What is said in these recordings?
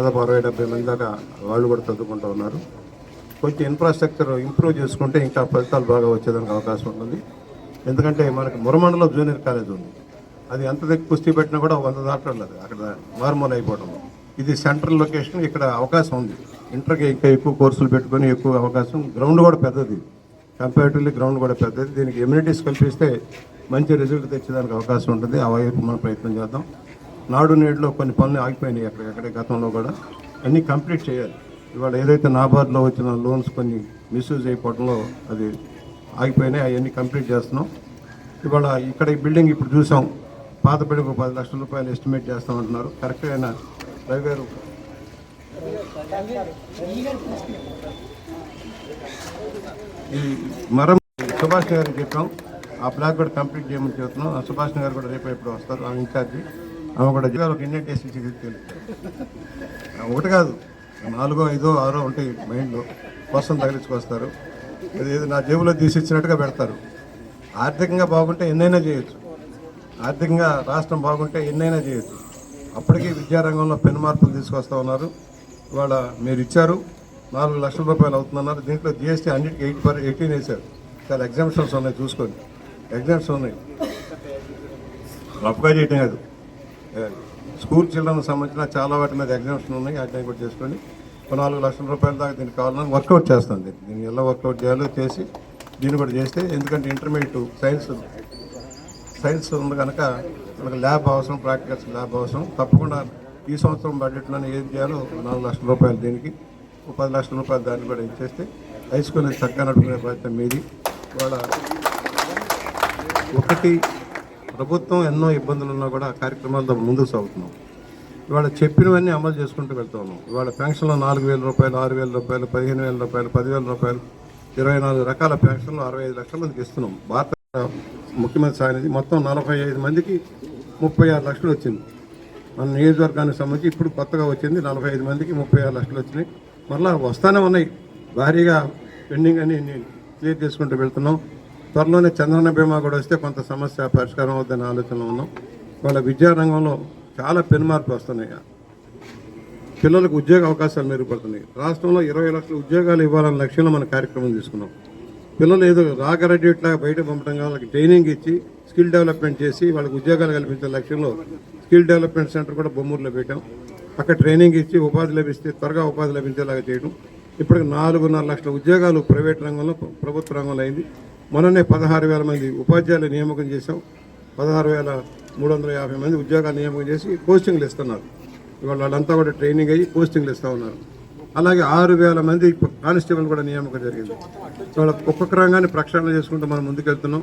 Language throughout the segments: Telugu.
దాదాపు అరవై డెబ్బై మంది దాకా వాళ్ళు కూడా చదువుకుంటూ ఉన్నారు. కొంచెం ఇన్ఫ్రాస్ట్రక్చర్ ఇంప్రూవ్ చేసుకుంటే ఇంకా ఫలితాలు బాగా వచ్చేదానికి అవకాశం ఉంటుంది. ఎందుకంటే మనకి మురమండలో జూనియర్ కాలేజ్ ఉంది. అది ఎంత దగ్గర కుస్తీ పెట్టినా కూడా వంద దాటలేదు అక్కడ మార్మూల్ అయిపోవడం. ఇది సెంట్రల్ లొకేషన్ ఇక్కడ అవకాశం ఉంది. ఇంటర్కి ఇంకా ఎక్కువ కోర్సులు పెట్టుకొని ఎక్కువ అవకాశం. గ్రౌండ్ కూడా పెద్దది. కంపారిటివ్లీ గ్రౌండ్ కూడా పెద్దది. దీనికి ఎమ్యూనిటీస్ కల్పిస్తే మంచి రిజల్ట్ తెచ్చేదానికి అవకాశం ఉంటుంది. ఆ వైపు మనం ప్రయత్నం చేద్దాం. నాడు నేడులో కొన్ని పనులు ఆగిపోయినాయి అక్కడ ఎక్కడే గతంలో కూడా. అన్నీ కంప్లీట్ చేయాలి. ఇవాళ ఏదైతే నాబార్డ్లో వచ్చిన లోన్స్ కొన్ని మిస్యూజ్ అయిపోవడంలో అది ఆగిపోయినాయి అవన్నీ కంప్లీట్ చేస్తున్నాం. ఇవాళ ఇక్కడ ఈ బిల్డింగ్ ఇప్పుడు చూసాం. పాత బిల్డింగ్ ఒక పది లక్షల రూపాయలు ఎస్టిమేట్ చేస్తామంటున్నారు కరెక్ట్గా అయినా? రవి గారు. ఈ మరం సుభాష్ గారికి చెప్పాం. ఆ ప్లాక్ కూడా కంప్లీట్ చేయమని చెబుతున్నాం ఆ సుభాష్ గారు కూడా రేపు ఎప్పుడు వస్తారు ఆ ఇన్ఛార్జి. ఆమె కూడా జిల్లాలో ఒక ఇండియన్ టేస్ట్ ఒకటి కాదు నాలుగో ఐదో ఆరో ఉంటాయి మైండ్లో. కోసం తగిలించుకొస్తారు. ఏదో నా జేబులో తీసిచ్చినట్టుగా పెడతారు. ఆర్థికంగా బాగుంటే ఎన్నైనా చేయొచ్చు. ఆర్థికంగా రాష్ట్రం బాగుంటే ఎన్నైనా చేయొచ్చు. అప్పటికే విద్యారంగంలో పెను మార్పులు తీసుకొస్తా ఉన్నారు. ఇవాళ మీరు ఇచ్చారు. నాలుగు లక్షల రూపాయలు అవుతుందన్నారు. దీంట్లో జిఎస్టీ అన్నిటికీ ఎయిట్ పర్ ఎయిటీన్ వేశారు. చాలా ఎగ్జామ్షన్స్ ఉన్నాయి చూసుకోండి. ఎగ్జామ్స్ ఉన్నాయి. రఫ్గా చేయటం కాదు స్కూల్ చిల్డ్రన్ సంబంధించిన చాలా వాటి మీద ఎగ్జామ్షన్ ఉన్నాయి. వాటిని కూడా చేసుకొని ఒక నాలుగు లక్షల రూపాయల దాకా దీనికి కావాలని వర్కౌట్ చేస్తాను దీన్ని దీన్ని ఎలా వర్కౌట్ చేయాలో చేసి దీన్ని కూడా చేస్తే ఎందుకంటే ఇంటర్మీడియట్ సైన్స్ సైన్స్ ఉంది కనుక మనకు ల్యాబ్ అవసరం ప్రాక్టికల్స్ ల్యాబ్ అవసరం. తప్పకుండా ఈ సంవత్సరం బడ్జెట్లోనే ఏం చేయాలో నాలుగు లక్షల రూపాయలు దీనికి ఒక పది లక్షల రూపాయలు దాన్ని కూడా ఇచ్చేస్తే హై స్కూల్ చక్కగా నడుపుకునే ప్రయత్నం మీది. వాళ్ళ ఒకటి ప్రభుత్వం ఎన్నో ఇబ్బందులు ఉన్నా కూడా కార్యక్రమాలతో ముందుకు సాగుతున్నాం. ఇవాళ చెప్పినవన్నీ అమలు చేసుకుంటూ వెళ్తా ఉన్నాం. ఇవాళ పెన్షన్లో నాలుగు వేల రూపాయలు ఆరు వేల రూపాయలు పదిహేను వేల రూపాయలు పదివేల రూపాయలు ఇరవై నాలుగు రకాల పెన్షన్లు అరవై ఐదు లక్షల మందికి ఇస్తున్నాం. భారత ముఖ్యమంత్రి సాగినది మొత్తం నలభై ఐదు మందికి ముప్పై ఆరు లక్షలు వచ్చింది. మన నియోజకవర్గానికి సంబంధించి ఇప్పుడు కొత్తగా వచ్చింది నలభై ఐదు మందికి ముప్పై ఆరు లక్షలు వచ్చినాయి. మరలా వస్తానే ఉన్నాయి. భారీగా పెండింగ్ అని నేను క్లియర్ చేసుకుంటూ వెళ్తున్నాం. త్వరలోనే చంద్రన్న బీమా కూడా వస్తే కొంత సమస్య పరిష్కారం అవుతుందనే ఆలోచనలో ఉన్నాం. వాళ్ళ విద్యారంగంలో చాలా పెనుమార్పు వస్తున్నాయి. పిల్లలకు ఉద్యోగ అవకాశాలు మెరుగుపడుతున్నాయి. రాష్ట్రంలో ఇరవై లక్షల ఉద్యోగాలు ఇవ్వాలన్న లక్ష్యంలో మన కార్యక్రమం తీసుకున్నాం. పిల్లలు ఏదో రా గ్రాడ్యుయేట్ లాగా బయట పంపడం వాళ్ళకి ట్రైనింగ్ ఇచ్చి స్కిల్ డెవలప్మెంట్ చేసి వాళ్ళకి ఉద్యోగాలు కల్పించే లక్ష్యంలో స్కిల్ డెవలప్మెంట్ సెంటర్ కూడా బొమ్మూరులో పెట్టాం. అక్కడ ట్రైనింగ్ ఇచ్చి ఉపాధి లభిస్తే త్వరగా ఉపాధి లభించేలాగా చేయడం. ఇప్పటికి నాలుగున్నర లక్షల ఉద్యోగాలు ప్రైవేట్ రంగంలో ప్రభుత్వ రంగంలో అయింది. మొన్ననే పదహారు వేల మంది ఉపాధ్యాయులు నియామకం చేశాం. పదహారు వేల మూడు వందల యాభై మంది ఉద్యోగాలు నియామకం చేసి పోస్టింగ్లు ఇస్తున్నారు. ఇవాళ వాళ్ళంతా కూడా ట్రైనింగ్ అయ్యి పోస్టింగ్లు ఇస్తూ ఉన్నారు. అలాగే ఆరు వేల మంది కానిస్టేబుల్ కూడా నియామకం జరిగింది. ఇవాళ ఒక్కొక్క రంగాన్ని ప్రక్షాళన చేసుకుంటూ మనం ముందుకెళ్తున్నాం.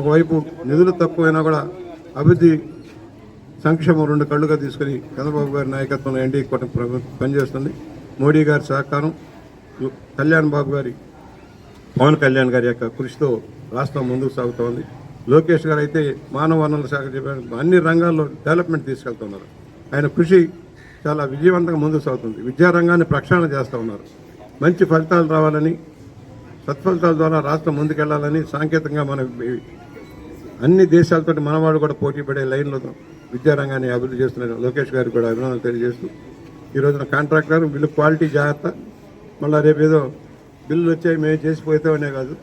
ఒకవైపు నిధులు తక్కువైనా కూడా అభివృద్ధి సంక్షేమం రెండు కళ్ళుగా తీసుకుని చంద్రబాబు గారి నాయకత్వంలో ఎన్డీ కూటమి పనిచేస్తుంది. మోడీ గారి సహకారం కళ్యాణ్ బాబు గారి పవన్ కళ్యాణ్ గారి యొక్క కృషితో రాష్ట్రం ముందుకు సాగుతోంది. లోకేష్ గారు అయితే మానవ వనరుల శాఖ అన్ని రంగాల్లో డెవలప్మెంట్ తీసుకెళ్తున్నారు. ఆయన కృషి చాలా విజయవంతంగా ముందుకు సాగుతుంది. విద్యారంగాన్ని ప్రక్షాళన చేస్తూ ఉన్నారు. మంచి ఫలితాలు రావాలని సత్ఫలితాల ద్వారా రాష్ట్రం ముందుకెళ్ళాలని సాంకేతికంగా మన అన్ని దేశాలతో మనవాడు కూడా పోటీ పడే లైన్లో విద్యారంగాన్ని అభివృద్ధి చేస్తున్నారు. లోకేష్ గారికి కూడా అభినందనలు తెలియజేస్తూ ఈ రోజున కాంట్రాక్టర్ వీళ్ళు క్వాలిటీ జాగ్రత్త. మళ్ళీ రేపు ఏదో బిల్లులు వచ్చాయి మేము చేసిపోతామనే కాదు.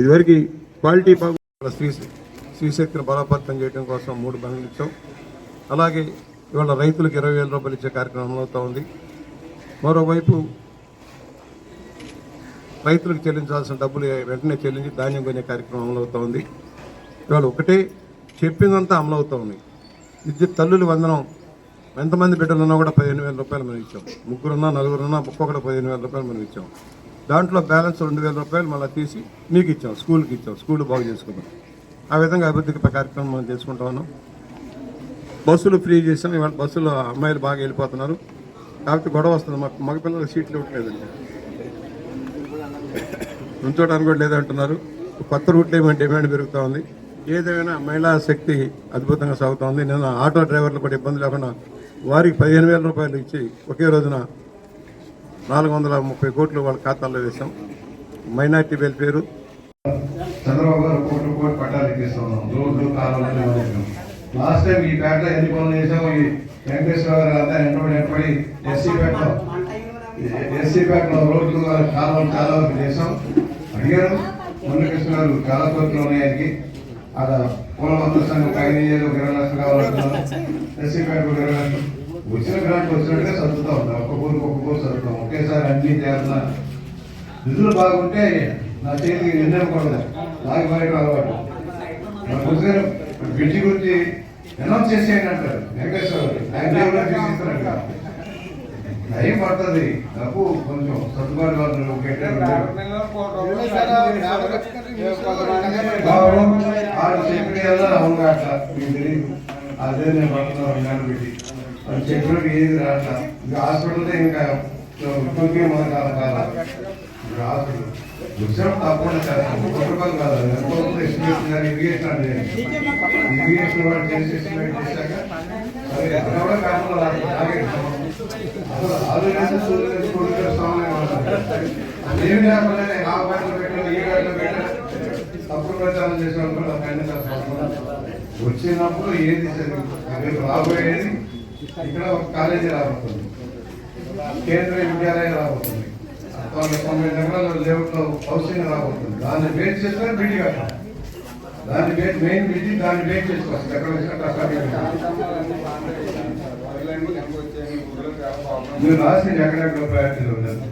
ఇదివరకు క్వాలిటీ బాగు స్త్రీ శ్రీశక్తిని బలోపేతం చేయడం కోసం మూడు బండ్లు ఇచ్చాం. అలాగే ఇవాళ రైతులకు ఇరవై వేల రూపాయలు ఇచ్చే కార్యక్రమం అవుతా ఉంది. మరోవైపు రైతులకు చెల్లించాల్సిన డబ్బులు వెంటనే చెల్లించి ధాన్యం కొనే కార్యక్రమం అమలవుతూ ఉంది. ఇవాళ ఒకటే చెప్పిందంతా అమలవుతూ ఉంది. విద్యుత్ తల్లులు వందనం. ఎంతమంది బిడ్డలు ఉన్నా కూడా పదిహేను వేల రూపాయలు మనం ఇచ్చాం. ముగ్గురున్నా నలుగురున్నా ఒక్కొక్కటి పదిహేను వేల రూపాయలు మనం ఇచ్చాం. దాంట్లో బ్యాలెన్స్ రెండు వేల రూపాయలు మళ్ళీ తీసి మీకు ఇచ్చాం స్కూల్కి ఇచ్చాం స్కూల్ బాగు చేసుకున్నాం. ఆ విధంగా అభివృద్ధికి కార్యక్రమం మనం చేసుకుంటా ఉన్నాం. బస్సులు ఫ్రీ చేసాం ఇవాళ బస్సులో అమ్మాయిలు బాగా వెళ్ళిపోతున్నారు. కాబట్టి గొడవ వస్తుంది మాకు మగపిల్లలకు సీట్లు ఇవ్వట్లేదండి. ఉంచోడానికి కూడా లేదంటున్నారు కొత్త రూట్లో ఏమైనా డిమాండ్ పెరుగుతూ ఉంది. ఏదైనా మహిళా శక్తి అద్భుతంగా సాగుతోంది నేను ఆటో డ్రైవర్లు కూడా ఇబ్బంది లేకుండా వారికి పదిహేను వేల రూపాయలు ఇచ్చి ఒకే రోజున నాలుగు వందల ముప్పై కోట్లు వాళ్ళ ఖాతాల్లో వేసాం మైనార్టీ వెల్ఫేరు చంద్రబాబు గారు కోట్లు కోట్లు పట్టాలు ఇప్పిస్తున్నాం. రోడ్లు కాలువలు లాస్ట్ టైం ఈ పేటలో ఎన్ని పనులు చేసాము ఈ వెంకటేశ్వర గారు అంతా ఎంటబడి ఎంటబడి ఎస్సీ పేటలో ఎస్సీ పేటలో రోడ్లు కాలువలు చాలా వరకు చేసాం అడిగారు మురళీకృష్ణ గారు చాలా కోట్లు ఉన్నాయి ఆయనకి. అక్కడ పూల వంద సంఘం పైన ఇరవై లక్షలు కావాలంటున్నారు ఎస్సీ పేట ఇరవై లక్షలు. వచ్చిన గ్రాంట్ వచ్చినట్టుగా సర్దుతా ఉంటాం ఒక్క ఊరికి ఒక్క ఊరు సర్దుతాం. ఒకేసారి అన్ని చేస్తున్నా నిధులు బాగుంటే నా చేతికి నిన్నకూడదు నాకు బయట అలవాటు మన గురుగారు బ్రిడ్జి గురించి అనౌన్స్ చేసేయండి అంటారు. వెంకటేశ్వర గారు. టైం పడుతుంది. డబ్బు కొంచెం సర్దుబాటు వాళ్ళు ఆడు చెప్పిన అవును అట్లా మీకు తెలియదు అదే నేను పడుతున్నాను. విన్నాను పెట్టి అది ఏది రాదు ఇంకా హాస్పిటల్ ఇంకా టూకే మొదలు కాదు కాలం. హాస్పిటల్ తప్పకుండా ఒక రూపాయలు కాదు. అది కానీ ఇరిగేషన్ అంటే ఇరిగేషన్ వాడు చేసి ఎస్టిమేట్ చేశాక ఎక్కడ కూడా కాలంలో అసలు ఆలోచన ఏమి లేకుండా నేను ఆ బ్యాట్లో పెట్టాను ఈ బ్యాట్లో పెట్టాను తప్పుడు ప్రచారం చేసినప్పుడు నాకు అన్ని వచ్చినప్పుడు ఏది జరిగింది? రాబోయేది ఇక్కడ ఒక కాలేజీ రాబోతుంది. కేంద్రీయ విద్యాలయం రాబోతుంది. తొంభై తొంభై ఎకరాల లేఅవుట్లో హౌసింగ్ రాబోతుంది. దాన్ని బేస్ చేసుకొని బిల్డి కట్టాలి. దాన్ని బేస్ మెయిన్ బిల్డి దాన్ని బేస్ చేసుకోవచ్చు ఎక్కడ వచ్చినట్టు మీరు రాసింది ఎక్కడెక్కడ ప్రయారిటీలు ఉండదు